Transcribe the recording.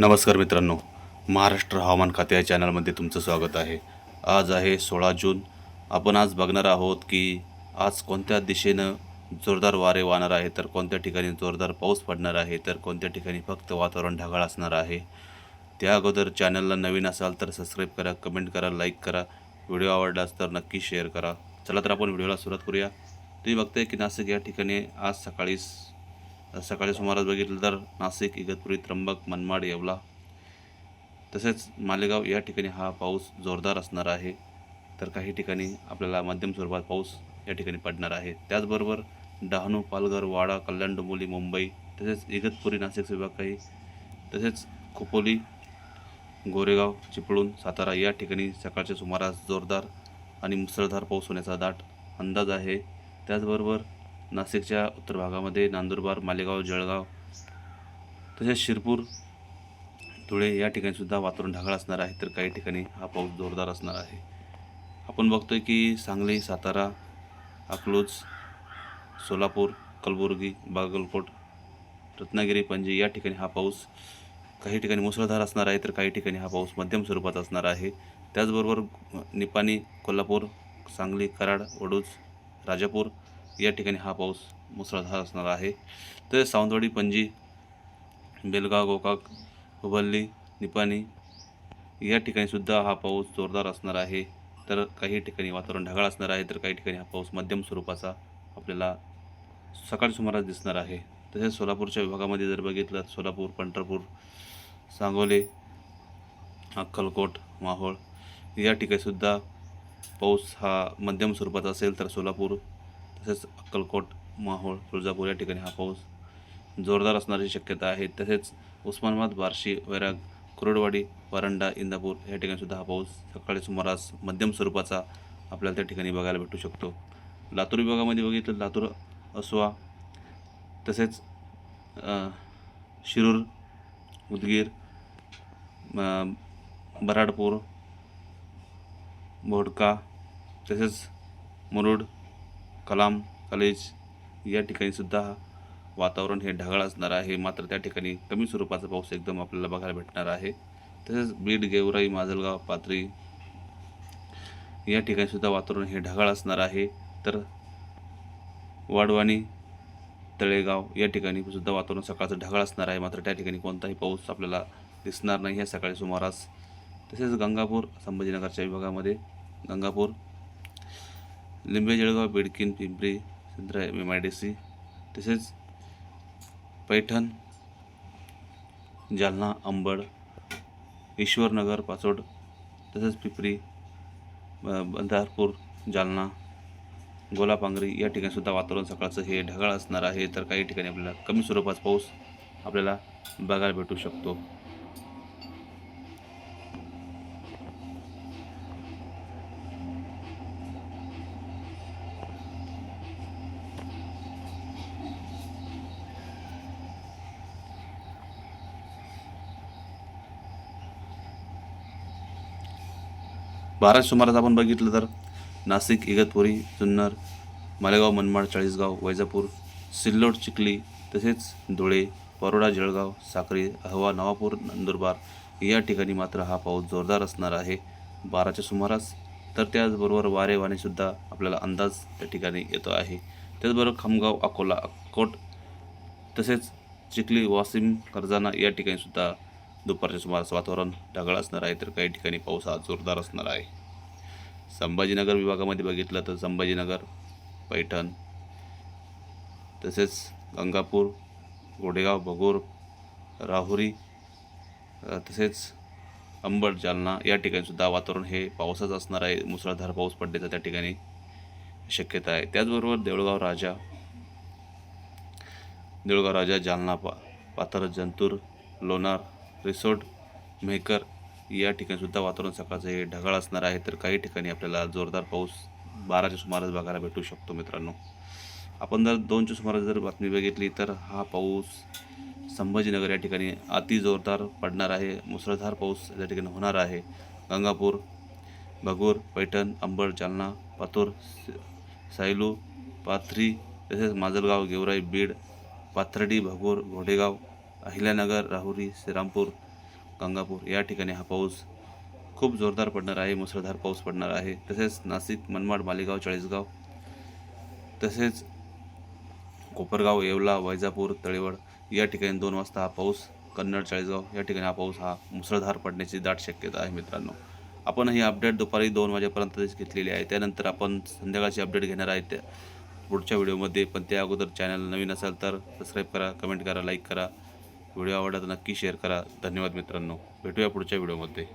नमस्कार मित्रांनो. महाराष्ट्र हवामान खाते या चॅनलमध्ये तुमचं स्वागत आहे. आज आहे सोळा जून. आपण आज बघणार आहोत की आज कोणत्या दिशेनं जोरदार वारे वाहणार आहे तर कोणत्या ठिकाणी जोरदार पाऊस पडणार आहे तर कोणत्या ठिकाणी फक्त वातावरण ढगाळ असणार आहे. त्या अगोदर चॅनलला नवीन असाल तर सबस्क्राईब करा कमेंट करा लाईक करा. व्हिडिओ आवडलास तर नक्की शेअर करा. चला तर आपण व्हिडिओला सुरुवात करूया. तुम्ही बघताय की नाशिक या ठिकाणी आज सकाळी सकाळी सुमारास बघितलं तर नाशिक इगतपुरी त्र्यंबक मनमाड येवला तसेच मालेगाव या ठिकाणी हा पाऊस जोरदार असणार आहे. तर काही ठिकाणी आपल्याला मध्यम स्वरूपात पाऊस या ठिकाणी पडणार आहे. त्याचबरोबर डहाणू पालघर वाडा कल्याण डोंबोली मुंबई तसेच इगतपुरी नाशिक विभाग काही तसेच खोपोली गोरेगाव चिपळूण सातारा या ठिकाणी सकाळच्या सुमारास जोरदार आणि मुसळधार पाऊस होण्याचा दाट अंदाज आहे. त्याचबरोबर नाशिकच्या उत्तर भागामध्ये नांदुरबार मालेगाव जळगाव तसेच शिरपूर धुळे या ठिकाणीसुद्धा वातावरण ढगाळ असणार आहे. तर काही ठिकाणी हा पाऊस जोरदार असणार आहे. आपण बघतोय की सांगली सातारा अकलूज सोलापूर कलबुर्गी बागलकोट रत्नागिरी पणजी या ठिकाणी हा पाऊस काही ठिकाणी मुसळधार असणार आहे. तर काही ठिकाणी हा पाऊस मध्यम स्वरूपात असणार आहे. त्याचबरोबर निपाणी कोल्हापूर सांगली कराड वडूज राजापूर या ठिकाणी हा पाऊस मुसळधार असणार आहे. तर सावंतवाडी पणजी बेलगाव गोकाक हुबल्ली निपाणी या ठिकाणीसुद्धा हा पाऊस जोरदार असणार आहे. तर काही ठिकाणी वातावरण ढगाळ असणार आहे. तर काही ठिकाणी हा पाऊस मध्यम स्वरूपाचा आपल्याला सकाळी सुमारास दिसणार आहे. तसेच सोलापूरच्या विभागामध्ये जर बघितलं सोलापूर पंढरपूर सांगोले अक्कलकोट माहोळ या ठिकाणीसुद्धा पाऊस हा मध्यम स्वरूपाचा असेल तर सोलापूर तसेच अक्कलकोट माहोळ तुळजापूर या ठिकाणी हा पाऊस जोरदार असण्याची शक्यता आहे. तसेच उस्मानाबाद बार्शी वैराग कुरडवाडी वारंडा इंदापूर या ठिकाणीसुद्धा हा पाऊस सकाळी सुमारास मध्यम स्वरूपाचा आपल्याला त्या ठिकाणी बघायला भेटू शकतो. लातूर विभागामध्ये बघितलं लातूर असवा तसेच शिरूर उदगीर बराडपूर बोडका तसेच मुरुड कलाम कॉलेज या ठिकाणीसुद्धा वातावरण हे ढगाळ असणार आहे. मात्र त्या ठिकाणी कमी स्वरूपाचा पाऊस एकदम आपल्याला बघायला भेटणार आहे. तसेच बीड गेवराई माजलगाव पात्री या ठिकाणीसुद्धा वातावरण हे ढगाळ असणार आहे. तर वाडवाणी तळेगाव या ठिकाणी सुद्धा वातावरण सकाळचं ढगाळ असणार आहे. मात्र त्या ठिकाणी कोणताही पाऊस आपल्याला दिसणार नाही. आहे सकाळी सुमारास तसेच गंगापूर संभाजीनगरच्या विभागामध्ये Gangapur Limbe Jalgaon Bidkin Pimpri Sindra M I D C तसेच पैठण जालना अंबड ईश्वरनगर पाचोड तसेच पिपरी ब- बंधारपूर जालना गोलापांगरी या ठिकाणीसुद्धा वातावरण सकाळचं हे ढगाळ असणार आहे. तर काही ठिकाणी आपल्याला कमी स्वरूपात पाऊस आपल्याला बघायला भेटू शकतो. बारा सुमारास आपण बघितलं तर नाशिक इगतपुरी जुन्नर मालेगाव मनमाड चाळीसगाव वैजापूर सिल्लोड चिखली तसेच धुळे परोडा जळगाव साक्री अहवा नवापूर नंदुरबार या ठिकाणी मात्र हा पाऊस जोरदार असणार आहे. बाराच्या सुमारास तर त्याचबरोबर वारे वाणेसुद्धा आपल्याला अंदाज त्या ठिकाणी येतो आहे. त्याचबरोबर खामगाव अकोला अक्कोट तसेच चिखली वासिम कर्जाना या ठिकाणीसुद्धा दुपारच्या सुमारास वातावरण ढगाळ असणार आहे तर काही ठिकाणी पाऊस हा जोरदार असणार आहे. संभाजीनगर विभागामध्ये बघितलं तर संभाजीनगर पैठण तसेच गंगापूर गोडेगाव बगोर राहुरी तसेच अंबड जालना या ठिकाणीसुद्धा वातावरण हे पावसाचं असणार आहे. मुसळधार पाऊस पडण्याचा त्या ठिकाणी शक्यता आहे. त्याचबरोबर देऊळगाव राजा देऊळगाव राजा जालना पा पाथर जंतूर लोणार रिसोर्ट मेहकर या ठिकाणीसुद्धा वातावरण सकाळचं हे ढगाळ असणार आहे. तर काही ठिकाणी आपल्याला जोरदार पाऊस बाराच्या सुमारास बघायला भेटू शकतो मित्रांनो. आपण जर दोनच्या सुमारास जर बातमी बघितली तर हा पाऊस संभाजीनगर या ठिकाणी अति जोरदार पडणार आहे. मुसळधार पाऊस या ठिकाणी होणार आहे. गंगापूर भगूर पैठण अंबड जालना पातूर सायलू पाथरी तसेच माजलगाव गेवराई बीड पाथर्डी भगूर घोडेगाव अहिल्यानगर राहुरी श्रीरामपूर गंगापूर या ठिकाणी हा पाऊस खूप जोरदार पडणार आहे मुसळधार पाऊस पडणार आहे. तसेच नाशिक मनमाड मालेगाव चाळीसगाव तसेच कोपरगाव येवला वैजापूर तळेवड या ठिकाणी दोन वाजता हा पाऊस कन्नड चाळीसगाव या ठिकाणी हा पाऊस हा मुसळधार पडण्याची दाट शक्यता आहे मित्रांनो. आपण ही अपडेट दुपारी दोन वाजेपर्यंतच घेतलेली आहे. त्यानंतर आपण संध्याकाळची अपडेट घेणार आहे त्या पुढच्या व्हिडिओमध्ये. पण त्या अगोदर चॅनल नवीन असेल तर सबस्क्राईब करा कमेंट करा लाईक करा. व्हिडिओ आवडला तर नक्की शेअर करा. धन्यवाद मित्रांनो. भेटूया पुढच्या व्हिडिओमध्ये.